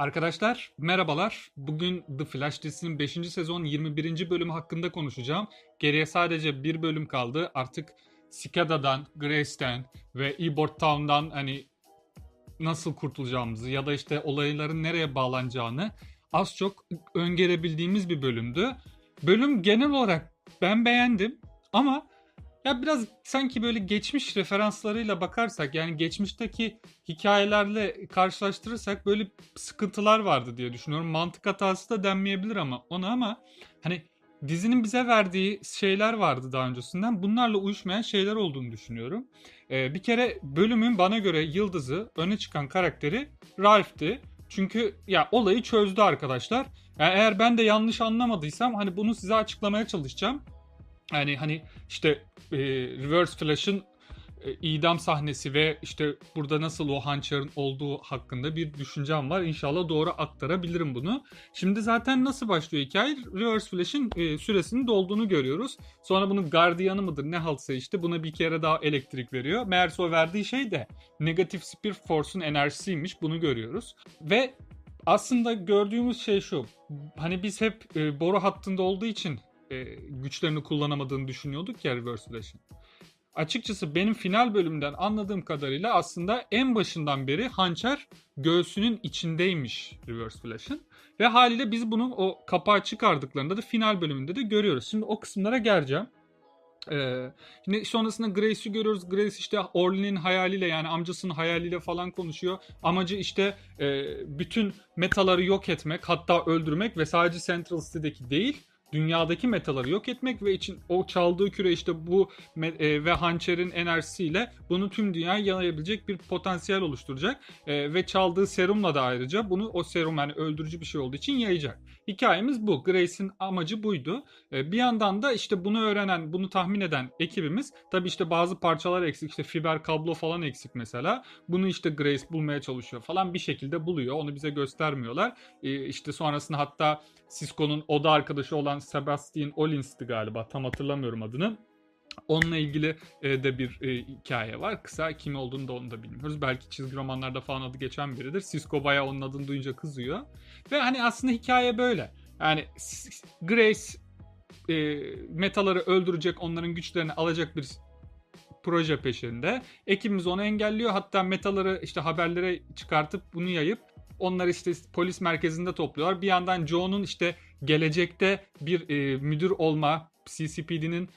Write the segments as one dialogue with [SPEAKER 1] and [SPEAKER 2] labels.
[SPEAKER 1] Arkadaşlar merhabalar. Bugün The Flash dizisinin 5. sezon 21. bölümü hakkında konuşacağım. Geriye sadece bir bölüm kaldı. Artık Cicada'dan, Grace'den ve Ebort Town'dan hani nasıl kurtulacağımızı ya da işte olayların nereye bağlanacağını az çok öngörebildiğimiz bir bölümdü. Bölüm genel olarak ben beğendim ama ya biraz sanki böyle geçmiş referanslarıyla bakarsak yani geçmişteki hikayelerle karşılaştırırsak böyle sıkıntılar vardı diye düşünüyorum. Mantık hatası da denmeyebilir ama ona ama hani dizinin bize verdiği şeyler vardı daha öncesinden. Bunlarla uyuşmayan şeyler olduğunu düşünüyorum. Ee, bir kere bölümün bana göre yıldızı, öne çıkan karakteri Ralph'ti. Çünkü ya olayı çözdü arkadaşlar. Yani eğer ben de yanlış anlamadıysam hani bunu size açıklamaya çalışacağım. Yani hani işte e, Reverse Flash'ın e, idam sahnesi ve işte burada nasıl o hançerın olduğu hakkında bir düşüncem var. İnşallah doğru aktarabilirim bunu. Şimdi zaten nasıl başlıyor hikaye? Reverse Flash'ın e, süresinin dolduğunu görüyoruz. Sonra bunun gardiyanı mıdır ne haltsa işte buna bir kere daha elektrik veriyor. Meğerse o verdiği şey de Negative Spirit Force'un enerjisiymiş. Bunu görüyoruz. Ve aslında gördüğümüz şey şu. Hani biz hep e, boru hattında olduğu için e, güçlerini kullanamadığını düşünüyorduk ya Reverse Flash'ın. Açıkçası benim final bölümünden anladığım kadarıyla aslında en başından beri hançer göğsünün içindeymiş Reverse Flash'ın. Ve haliyle biz bunun o kapağı çıkardıklarında da final bölümünde de görüyoruz. Şimdi o kısımlara geleceğim. Ee, şimdi sonrasında Grace'i görüyoruz. Grace işte Orlin'in hayaliyle yani amcasının hayaliyle falan konuşuyor. Amacı işte e, bütün metaları yok etmek hatta öldürmek ve sadece Central City'deki değil dünyadaki metaları yok etmek ve için o çaldığı küre işte bu e, ve hançerin enerjisiyle bunu tüm dünyaya yanayabilecek bir potansiyel oluşturacak e, ve çaldığı serumla da ayrıca bunu o serum yani öldürücü bir şey olduğu için yayacak. Hikayemiz bu. Grace'in amacı buydu. E, bir yandan da işte bunu öğrenen, bunu tahmin eden ekibimiz tabi işte bazı parçalar eksik işte fiber kablo falan eksik mesela. Bunu işte Grace bulmaya çalışıyor falan bir şekilde buluyor. Onu bize göstermiyorlar. E, işte sonrasında hatta Cisco'nun oda arkadaşı olan Sebastian Olins'ti galiba. Tam hatırlamıyorum adını. Onunla ilgili e, de bir e, hikaye var. Kısa kim olduğunu da onu da bilmiyoruz. Belki çizgi romanlarda falan adı geçen biridir. Cisco bayağı onun adını duyunca kızıyor. Ve hani aslında hikaye böyle. Yani Grace e, metaları öldürecek, onların güçlerini alacak bir proje peşinde. Ekibimiz onu engelliyor. Hatta metaları işte haberlere çıkartıp bunu yayıp onları işte polis merkezinde topluyorlar. Bir yandan Joe'nun işte gelecekte bir e, müdür olma, CCPD'nin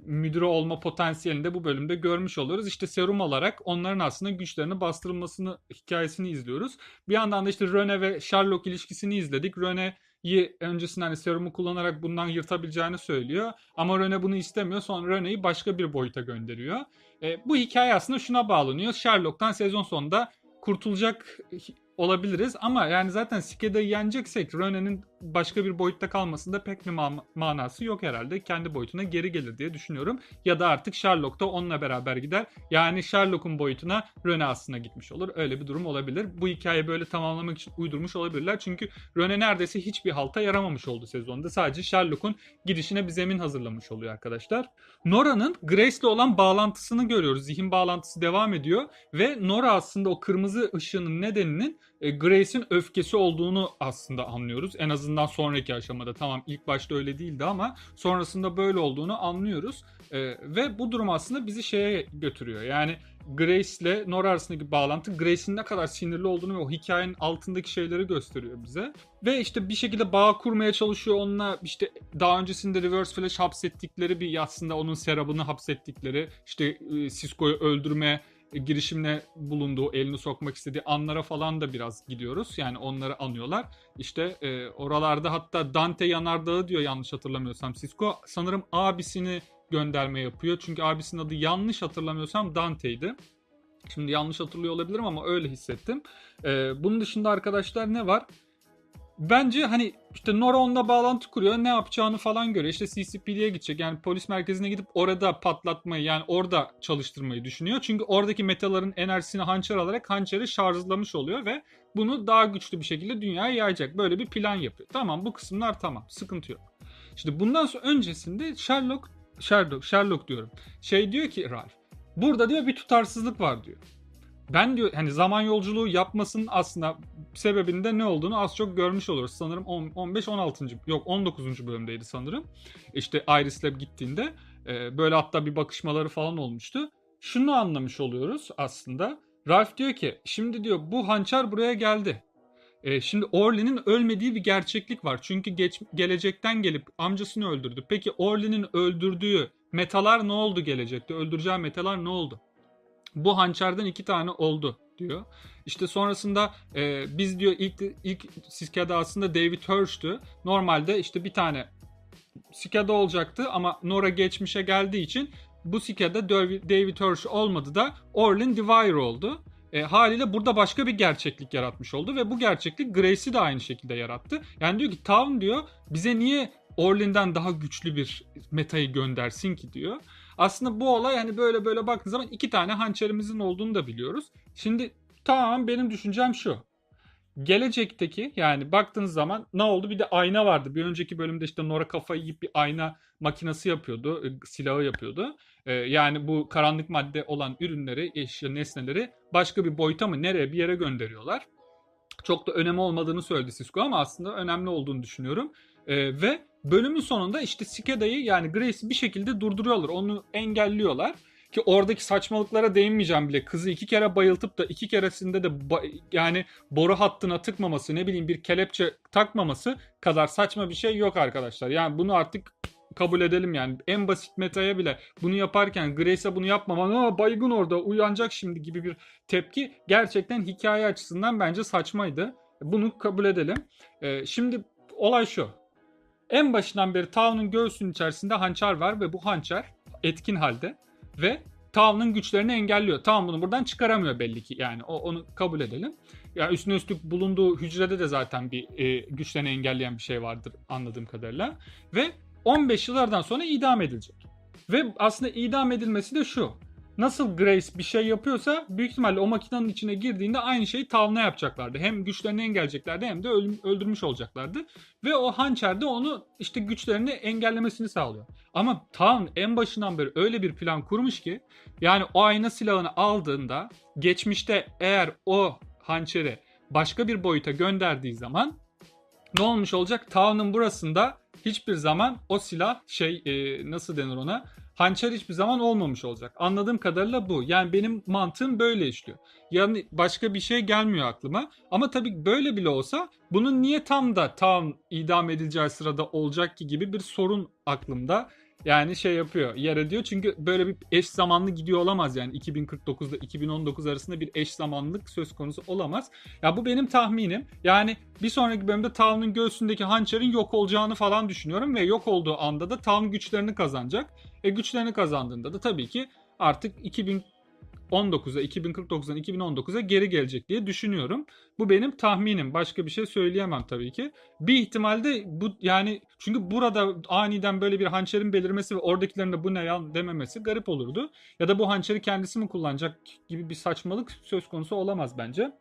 [SPEAKER 1] müdürü olma potansiyelini de bu bölümde görmüş oluyoruz. İşte serum alarak onların aslında güçlerini bastırılmasını hikayesini izliyoruz. Bir yandan da işte Rene ve Sherlock ilişkisini izledik. Rene'yi öncesinde hani serumu kullanarak bundan yırtabileceğini söylüyor. Ama Rene bunu istemiyor. Sonra Rene'yi başka bir boyuta gönderiyor. E, bu hikaye aslında şuna bağlanıyor. Sherlock'tan sezon sonunda kurtulacak olabiliriz. Ama yani zaten Sikeda'yı yeneceksek Rene'nin başka bir boyutta kalmasında pek bir ma- manası yok herhalde. Kendi boyutuna geri gelir diye düşünüyorum. Ya da artık Sherlock da onunla beraber gider. Yani Sherlock'un boyutuna Rene aslında gitmiş olur. Öyle bir durum olabilir. Bu hikayeyi böyle tamamlamak için uydurmuş olabilirler. Çünkü Rene neredeyse hiçbir halta yaramamış oldu sezonda. Sadece Sherlock'un gidişine bir zemin hazırlamış oluyor arkadaşlar. Nora'nın Grace'le olan bağlantısını görüyoruz. Zihin bağlantısı devam ediyor ve Nora aslında o kırmızı ışığının nedeninin e, Grace'in öfkesi olduğunu aslında anlıyoruz. En azından sonraki aşamada. Tamam ilk başta öyle değildi ama sonrasında böyle olduğunu anlıyoruz. E, ve bu durum aslında bizi şeye götürüyor. Yani Grace ile Nora arasındaki bağlantı Grace'in ne kadar sinirli olduğunu ve o hikayenin altındaki şeyleri gösteriyor bize. Ve işte bir şekilde bağ kurmaya çalışıyor onunla işte daha öncesinde Reverse Flash hapsettikleri bir aslında onun serabını hapsettikleri işte e, Cisco'yu öldürme girişimine bulunduğu, elini sokmak istediği anlara falan da biraz gidiyoruz. Yani onları anıyorlar. İşte e, oralarda hatta Dante Yanardağı diyor yanlış hatırlamıyorsam Cisco. Sanırım abisini gönderme yapıyor. Çünkü abisinin adı yanlış hatırlamıyorsam Dante'ydi. Şimdi yanlış hatırlıyor olabilirim ama öyle hissettim. Ee, bunun dışında arkadaşlar ne var? Bence hani işte Nora onunla bağlantı kuruyor. Ne yapacağını falan görüyor. İşte CCPD'ye gidecek. Yani polis merkezine gidip orada patlatmayı yani orada çalıştırmayı düşünüyor. Çünkü oradaki metaların enerjisini hançer alarak hançeri şarjlamış oluyor ve bunu daha güçlü bir şekilde dünyaya yayacak. Böyle bir plan yapıyor. Tamam bu kısımlar tamam. Sıkıntı yok. İşte bundan sonra öncesinde Sherlock Sherlock, Sherlock diyorum. Şey diyor ki Ralph. Burada diyor bir tutarsızlık var diyor. Ben diyor hani zaman yolculuğu yapmasının aslında sebebinde ne olduğunu az çok görmüş oluruz. Sanırım 15 16. yok 19. bölümdeydi sanırım. İşte Iris'le gittiğinde e, böyle hatta bir bakışmaları falan olmuştu. Şunu anlamış oluyoruz aslında. Ralph diyor ki şimdi diyor bu hançer buraya geldi. E, şimdi Orly'nin ölmediği bir gerçeklik var. Çünkü geç, gelecekten gelip amcasını öldürdü. Peki Orly'nin öldürdüğü metalar ne oldu gelecekte? Öldüreceği metalar ne oldu? Bu hançerden iki tane oldu diyor. İşte sonrasında e, biz diyor ilk ilk Siskada aslında David Hirsch'tü. Normalde işte bir tane Sikada olacaktı ama Nora geçmişe geldiği için bu Sikada David Hirsch olmadı da Orlin Dwyer oldu. E, haliyle burada başka bir gerçeklik yaratmış oldu ve bu gerçeklik Grace'i de aynı şekilde yarattı. Yani diyor ki Town diyor bize niye Orlin'den daha güçlü bir metayı göndersin ki diyor. Aslında bu olay hani böyle böyle baktığın zaman iki tane hançerimizin olduğunu da biliyoruz. Şimdi tamam benim düşüncem şu. Gelecekteki yani baktığınız zaman ne oldu? Bir de ayna vardı. Bir önceki bölümde işte Nora kafayı yiyip bir ayna makinesi yapıyordu. E, silahı yapıyordu. Ee, yani bu karanlık madde olan ürünleri, eşya, nesneleri başka bir boyuta mı nereye bir yere gönderiyorlar. Çok da önemi olmadığını söyledi Cisco ama aslında önemli olduğunu düşünüyorum. Ee, ve bölümün sonunda işte Sikeda'yı yani Grace'i bir şekilde durduruyorlar. Onu engelliyorlar. Ki oradaki saçmalıklara değinmeyeceğim bile. Kızı iki kere bayıltıp da iki keresinde de yani boru hattına tıkmaması ne bileyim bir kelepçe takmaması kadar saçma bir şey yok arkadaşlar. Yani bunu artık kabul edelim yani. En basit metaya bile bunu yaparken Grace'e bunu yapmaman Aa, baygın orada uyanacak şimdi gibi bir tepki gerçekten hikaye açısından bence saçmaydı. Bunu kabul edelim. Ee, şimdi olay şu. En başından beri Town'un göğsünün içerisinde hançer var ve bu hançer etkin halde ve Town'un güçlerini engelliyor. Town bunu buradan çıkaramıyor belli ki yani o, onu kabul edelim. Ya yani üstüne üstlük bulunduğu hücrede de zaten bir e, güçlerini engelleyen bir şey vardır anladığım kadarıyla. Ve 15 yıllardan sonra idam edilecek. Ve aslında idam edilmesi de şu. Nasıl Grace bir şey yapıyorsa büyük ihtimalle o makinenin içine girdiğinde aynı şeyi Tavna yapacaklardı. Hem güçlerini engelleyeceklerdi hem de öldürmüş olacaklardı. Ve o hançer de onu işte güçlerini engellemesini sağlıyor. Ama Tavn en başından beri öyle bir plan kurmuş ki yani o ayna silahını aldığında geçmişte eğer o hançeri başka bir boyuta gönderdiği zaman ne olmuş olacak? Town'un burasında hiçbir zaman o silah şey e, nasıl denir ona? Hançer hiçbir zaman olmamış olacak. Anladığım kadarıyla bu. Yani benim mantığım böyle işliyor. Yani başka bir şey gelmiyor aklıma. Ama tabii böyle bile olsa bunun niye tam da tam idam edileceği sırada olacak ki gibi bir sorun aklımda. Yani şey yapıyor, yer ediyor. Çünkü böyle bir eş zamanlı gidiyor olamaz yani 2049'da 2019 arasında bir eş zamanlık söz konusu olamaz. Ya bu benim tahminim. Yani bir sonraki bölümde Town'un göğsündeki hançerin yok olacağını falan düşünüyorum ve yok olduğu anda da Town güçlerini kazanacak. E güçlerini kazandığında da tabii ki artık 2000 2019'a, 2049'dan 2019'a geri gelecek diye düşünüyorum. Bu benim tahminim. Başka bir şey söyleyemem tabii ki. Bir ihtimalde bu yani çünkü burada aniden böyle bir hançerin belirmesi ve oradakilerin de bu ne ya dememesi garip olurdu. Ya da bu hançeri kendisi mi kullanacak gibi bir saçmalık söz konusu olamaz bence.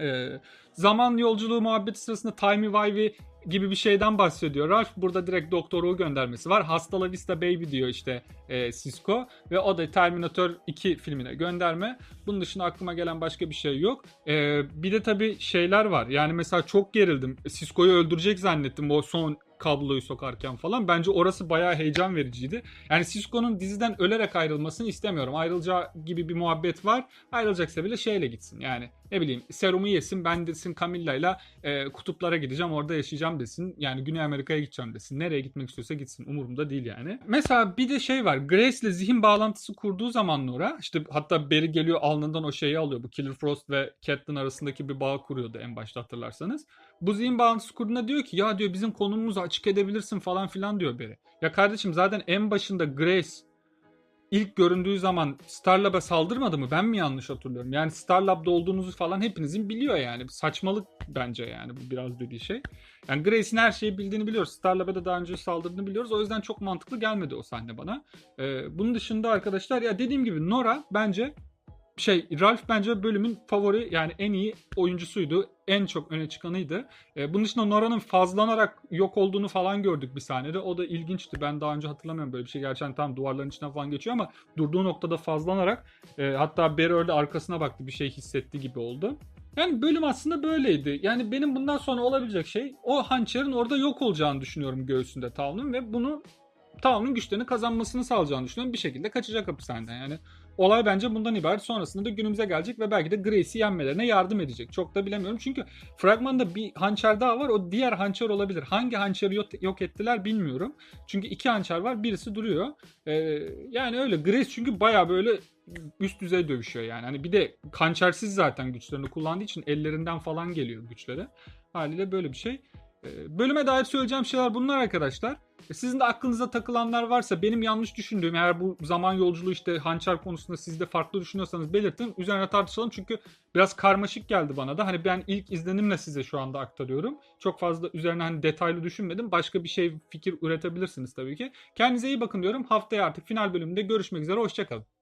[SPEAKER 1] Ee, zaman yolculuğu muhabbeti sırasında Timey Wimey gibi bir şeyden bahsediyor. Ralph burada direkt Doktor göndermesi var. Hasta la vista baby diyor işte e, Cisco. Ve o da Terminator 2 filmine gönderme. Bunun dışında aklıma gelen başka bir şey yok. E, bir de tabii şeyler var. Yani mesela çok gerildim. Cisco'yu öldürecek zannettim o son kabloyu sokarken falan. Bence orası bayağı heyecan vericiydi. Yani Cisco'nun diziden ölerek ayrılmasını istemiyorum. Ayrılacağı gibi bir muhabbet var. Ayrılacaksa bile şeyle gitsin. Yani ne bileyim serumu yesin ben desin Camilla'yla e, kutuplara gideceğim orada yaşayacağım desin. Yani Güney Amerika'ya gideceğim desin. Nereye gitmek istiyorsa gitsin. Umurumda değil yani. Mesela bir de şey var. Grace ile zihin bağlantısı kurduğu zaman Nora işte hatta Barry geliyor alnından o şeyi alıyor. Bu Killer Frost ve Catelyn arasındaki bir bağ kuruyordu en başta hatırlarsanız. Bu zihin bağlantısı kurduğunda diyor ki ya diyor bizim konumumuzu açık edebilirsin falan filan diyor Barry. Ya kardeşim zaten en başında Grace ilk göründüğü zaman Starlab'a saldırmadı mı? Ben mi yanlış hatırlıyorum? Yani Starlab'da olduğunuzu falan hepinizin biliyor yani. Saçmalık bence yani bu biraz dediği şey. Yani Grace'in her şeyi bildiğini biliyoruz. Starlab'a da daha önce saldırdığını biliyoruz. O yüzden çok mantıklı gelmedi o sahne bana. Ee, bunun dışında arkadaşlar ya dediğim gibi Nora bence şey Ralph bence bölümün favori yani en iyi oyuncusuydu. En çok öne çıkanıydı. E, bunun dışında Nora'nın fazlanarak yok olduğunu falan gördük bir sahnede. O da ilginçti. Ben daha önce hatırlamıyorum böyle bir şey. Gerçekten tam duvarların içinden falan geçiyor ama durduğu noktada fazlanarak e, hatta Barry öyle arkasına baktı bir şey hissetti gibi oldu. Yani bölüm aslında böyleydi. Yani benim bundan sonra olabilecek şey o hançerin orada yok olacağını düşünüyorum göğsünde Talon'un ve bunu Talon'un güçlerini kazanmasını sağlayacağını düşünüyorum. Bir şekilde kaçacak hapishaneden. Yani olay bence bundan ibaret. Sonrasında da günümüze gelecek ve belki de Grace'i yenmelerine yardım edecek. Çok da bilemiyorum. Çünkü fragmanda bir hançer daha var. O diğer hançer olabilir. Hangi hançeri yok, ettiler bilmiyorum. Çünkü iki hançer var. Birisi duruyor. Ee, yani öyle. Grace çünkü baya böyle üst düzey dövüşüyor yani. Hani bir de hançersiz zaten güçlerini kullandığı için ellerinden falan geliyor güçleri. Haliyle böyle bir şey. Ee, Bölüme dair söyleyeceğim şeyler bunlar arkadaşlar. E, Sizin de aklınıza takılanlar varsa benim yanlış düşündüğüm eğer bu zaman yolculuğu işte hançer konusunda siz de farklı düşünüyorsanız belirtin. Üzerine tartışalım çünkü biraz karmaşık geldi bana da. Hani ben ilk izlenimle size şu anda aktarıyorum. Çok fazla üzerine hani detaylı düşünmedim. Başka bir şey fikir üretebilirsiniz tabii ki. Kendinize iyi bakın diyorum. Haftaya artık final bölümünde görüşmek üzere. Hoşçakalın.